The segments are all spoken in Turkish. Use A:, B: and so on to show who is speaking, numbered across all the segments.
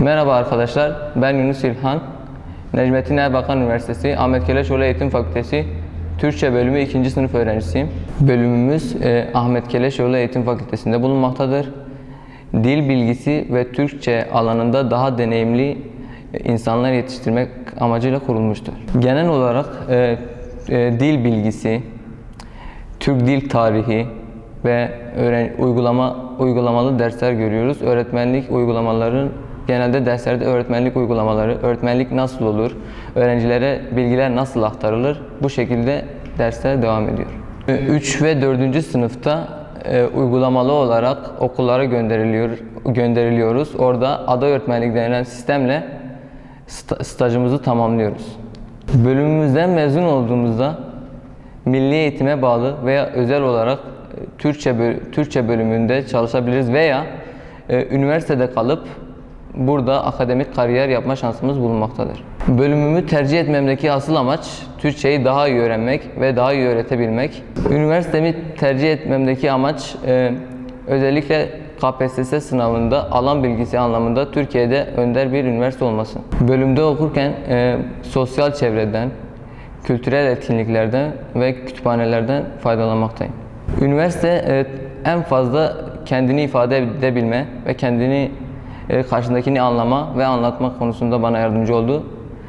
A: Merhaba arkadaşlar, ben Yunus İlhan. Necmettin Erbakan Üniversitesi Ahmet Keleşoğlu Eğitim Fakültesi Türkçe bölümü 2. sınıf öğrencisiyim. Bölümümüz e, Ahmet Keleşoğlu Eğitim Fakültesi'nde bulunmaktadır. Dil bilgisi ve Türkçe alanında daha deneyimli e, insanlar yetiştirmek amacıyla kurulmuştur. Genel olarak e, e, dil bilgisi, Türk dil tarihi ve öğren uygulama uygulamalı dersler görüyoruz. Öğretmenlik uygulamaların genelde derslerde öğretmenlik uygulamaları, öğretmenlik nasıl olur, öğrencilere bilgiler nasıl aktarılır bu şekilde dersler devam ediyor. 3 ve 4. sınıfta e, uygulamalı olarak okullara gönderiliyor gönderiliyoruz. Orada aday öğretmenlik denilen sistemle sta- stajımızı tamamlıyoruz. Bölümümüzden mezun olduğumuzda milli eğitime bağlı veya özel olarak e, Türkçe Türkçe bölümünde çalışabiliriz veya e, üniversitede kalıp burada akademik kariyer yapma şansımız bulunmaktadır. Bölümümü tercih etmemdeki asıl amaç Türkçeyi daha iyi öğrenmek ve daha iyi öğretebilmek. Üniversitemi tercih etmemdeki amaç e, özellikle KPSS sınavında alan bilgisi anlamında Türkiye'de önder bir üniversite olması. Bölümde okurken e, sosyal çevreden, kültürel etkinliklerden ve kütüphanelerden faydalanmaktayım. Üniversite e, en fazla kendini ifade edebilme ve kendini e, karşındakini anlama ve anlatma konusunda bana yardımcı oldu.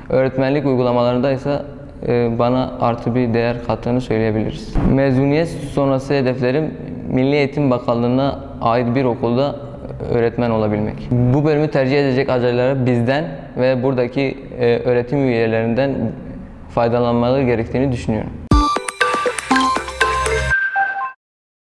A: Öğretmenlik uygulamalarında ise e, bana artı bir değer kattığını söyleyebiliriz. Mezuniyet sonrası hedeflerim Milli Eğitim Bakanlığı'na ait bir okulda öğretmen olabilmek. Bu bölümü tercih edecek adaylara bizden ve buradaki e, öğretim üyelerinden faydalanmaları gerektiğini düşünüyorum.